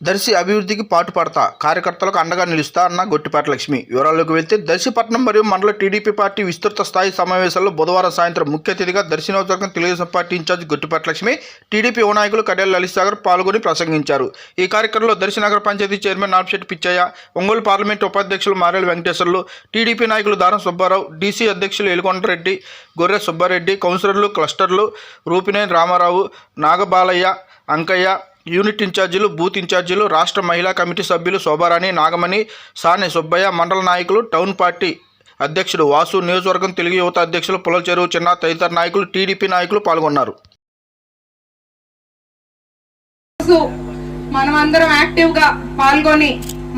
దర్శి అభివృద్ధికి పాటుపడతా కార్యకర్తలకు అండగా నిలుస్తా అన్న గొట్టిపాటి లక్ష్మి. వివరాల్లోకి వెళ్తే దర్శిపట్నం మరియు మండల టీడీపీ పార్టీ విస్తృత స్థాయి సమావేశాల్లో బుధవారం సాయంత్రం ముఖ్య అతిథిగా దర్శి నియోజకవర్గం Telugu Desam party in-charge Gottipati Lakshmi TDP యువ నాయకులు కడియాల లలిత్ సాగర్ పాల్గొని ప్రసంగించారు. ఈ కార్యక్రమంలో దర్శి నగర పంచాయతీ చైర్మన్ నాపిశెట్టి పిచ్చయ్య ఒంగోలు పార్లమెంటు ఉపాధ్యక్షులు మారేలు వెంకటేశ్వర్లు టీడీపీ నాయకులు దారం సుబ్బారావు డీసీ అధ్యక్షులు ఎలుకొండరెడ్డి గొర్రె సుబ్బారెడ్డి కౌన్సిలర్లు క్లస్టర్లు రూపినేని రామారావు నాగబాలయ్య అంకయ్య యూనిట్ ఇన్ఛార్జీలు బూత్ ఇన్ఛార్జీలు రాష్ట్ర మహిళా కమిటీ సభ్యులు శోభారాణి నాగమణి సాని సుబ్బయ్య మండల నాయకులు టౌన్ పార్టీ అధ్యక్షుడు వాసు నియోజకవర్గం తెలుగు యువత అధ్యక్షులు పులల చెరువు చిన్న తదితర నాయకులు టీడీపీ నాయకులు పాల్గొన్నారు. మనమందరం యాక్టివ్గా పాల్గొని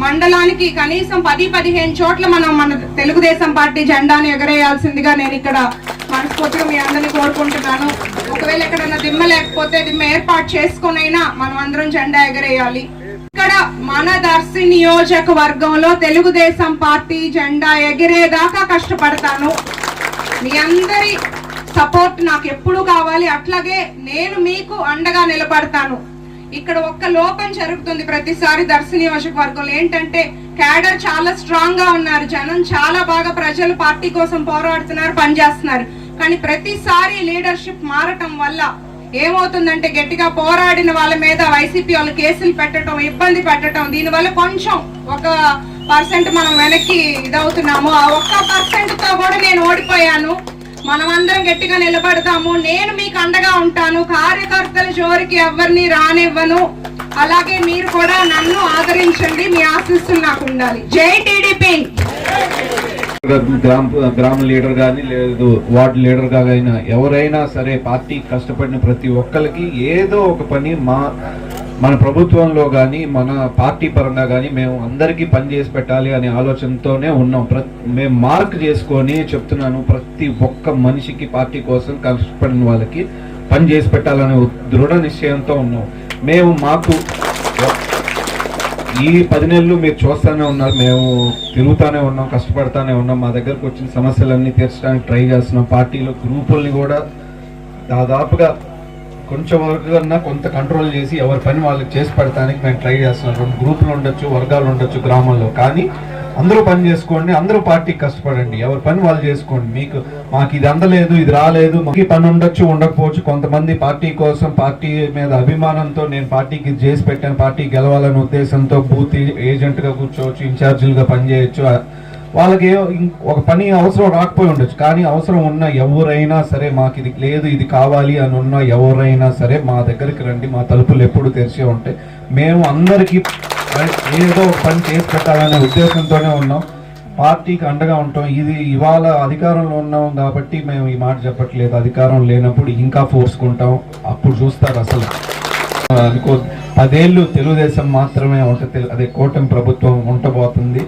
మండలానికి కనీసం పది పదిహేను చోట్ల మనం మన తెలుగుదేశం పార్టీ జెండాను ఎగరేయాల్సిందిగా నేను ఇక్కడ మనస్ఫూర్తిగా మీ అందరినీ కోరుకుంటున్నాను. ఒకవేళ ఎక్కడన్నా దిమ్మ లేకపోతే దిమ్మ ఏర్పాటు చేసుకునైనా మనం అందరం జెండా ఎగరేయాలి. ఇక్కడ మన దర్శి నియోజకవర్గంలో తెలుగుదేశం పార్టీ జెండా ఎగిరేదాకా కష్టపడతాను. మీ అందరి సపోర్ట్ నాకు ఎప్పుడు కావాలి. అట్లాగే నేను మీకు అండగా నిలబడతాను. ఇక్కడ ఒక్క లోపం జరుగుతుంది ప్రతిసారి దర్శి నియోజకవర్గంలో ఏంటంటే క్యాడర్ చాలా స్ట్రాంగ్గా ఉన్నారు. జనం చాలా బాగా ప్రజలు పార్టీ కోసం పోరాడుతున్నారు పనిచేస్తున్నారు. కానీ ప్రతిసారి లీడర్షిప్ మారటం వల్ల ఏమవుతుందంటే గట్టిగా పోరాడిన వాళ్ళ మీద వైసీపీ వాళ్ళు కేసులు పెట్టడం ఇబ్బంది పెట్టడం దీనివల్ల కొంచెం ఒక పర్సెంట్ మనం వెనక్కి ఇదవుతున్నాము. ఆ ఒక్క పర్సెంట్తో కూడా నేను ఓడిపోయాను. మనమందరం గట్టిగా నిలబడతాము. నేను మీకు అండగా ఉంటాను. కార్యకర్తల జోరికి ఎవరిని రానివ్వను. అలాగే మీరు కూడా నన్ను ఆదరించండి. మీ ఆశీస్సులు నాకు ఉండాలి. జై టీడీపీ. గ్రామ గ్రామ లీడర్ కానీ లేదు వార్డు లీడర్ అయినా ఎవరైనా సరే పార్టీ కష్టపడిన ప్రతి ఒక్కరికి ఏదో ఒక పని మా మన ప్రభుత్వంలో కానీ మన పార్టీ పరంగా కానీ మేము అందరికీ పని చేసి పెట్టాలి అనే ఆలోచనతోనే ఉన్నాం. ప్ర మేము మార్క్ చేసుకొని చెప్తున్నాను ప్రతి ఒక్క మనిషికి పార్టీ కోసం కష్టపడిన వాళ్ళకి పని చేసి పెట్టాలనే దృఢ నిశ్చయంతో ఉన్నాం. మేము మాకు ఈ పది నెలలు మీరు చూస్తూనే ఉన్నారు మేము తిరుగుతూనే ఉన్నాం కష్టపడతానే ఉన్నాం. మా దగ్గరకు వచ్చిన సమస్యలన్నీ తీర్చడానికి ట్రై చేస్తున్నాం. పార్టీలో గ్రూపుల్ని కూడా దాదాపుగా కొంచెం వరకు కొంత కంట్రోల్ చేసి ఎవరి పని వాళ్ళకి చేసి పెడతానికి మేము ట్రై చేస్తున్నాం. రెండు గ్రూపులు ఉండొచ్చు వర్గాలు ఉండొచ్చు గ్రామాల్లో కానీ అందరూ పని చేసుకోండి అందరూ పార్టీకి కష్టపడండి. ఎవరి పని వాళ్ళు చేసుకోండి. మీకు మాకు ఇది అందలేదు ఇది రాలేదు. మాకు పని ఉండొచ్చు ఉండకపోవచ్చు. కొంతమంది పార్టీ కోసం పార్టీ మీద అభిమానంతో నేను పార్టీకి చేసి పెట్టాను పార్టీ గెలవాలనే ఉద్దేశంతో బూత్ ఏజెంట్గా కూర్చోవచ్చు ఇన్ఛార్జీలుగా పనిచేయచ్చు. వాళ్ళకి ఇం- ఒక పని అవసరం రాకపోయి ఉండొచ్చు. కానీ అవసరం ఉన్న ఎవరైనా సరే మాకు ఇది లేదు ఇది కావాలి అని ఉన్న ఎవరైనా సరే మా దగ్గరికి రండి మా తలుపులు ఎప్పుడు తెరిచే ఉంటాయి. మేము అందరికీ ఏదో ఒక పని చేసి పెట్టాలనే ఉద్దేశంతోనే ఉన్నాం. పార్టీకి అండగా ఉంటాం. ఇది ఇవాళ అధికారంలో ఉన్నాం కాబట్టి మేము ఈ మాట చెప్పట్లేదు. అధికారం లేనప్పుడు ఇంకా ఫోర్స్కుంటాం అప్పుడు చూస్తారు అసలు. అనుకో పదేళ్ళు తెలుగుదేశం మాత్రమే ఉంటుంది అదే కూటమి ప్రభుత్వం ఉండబోతుంది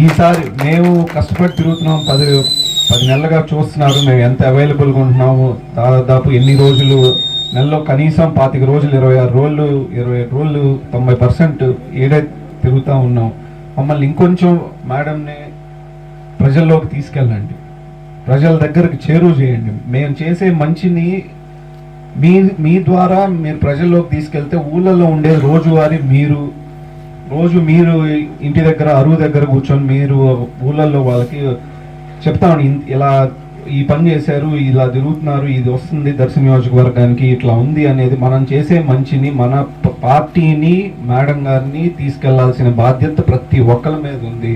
ఈసారి మేము కష్టపడి తిరుగుతున్నాం పది పది నెలలుగా చూస్తున్నారు మేము ఎంత అవైలబుల్గా ఉంటున్నాము దాదాపు ఎన్ని రోజులు నెలలో కనీసం పాతిక రోజులు ఇరవై ఆరు రోజులు ఇరవై ఏడు రోజులు తొంభై పర్సెంట్ ఏడే తిరుగుతూ ఉన్నాం. మమ్మల్ని ఇంకొంచెం మేడంని ప్రజల్లోకి తీసుకెళ్ళండి. ప్రజల దగ్గరికి చేరువ చేయండి. మేము చేసే మంచిని మీ మీ ద్వారా మీరు ప్రజల్లోకి తీసుకెళ్తే ఊళ్ళలో ఉండే రోజువారీ మీరు రోజు మీరు ఇంటి దగ్గర అరువు దగ్గర కూర్చొని మీరు ఊళ్ళల్లో వాళ్ళకి చెప్తాను ఇలా ఈ పని చేశారు ఇలా తిరుగుతున్నారు ఇది వస్తుంది దర్శన నియోజకవర్గానికి ఇట్లా ఉంది అనేది మనం చేసే మంచిని మన పార్టీని మేడం గారిని తీసుకెళ్ళాల్సిన బాధ్యత ప్రతి ఒక్కరి మీద ఉంది.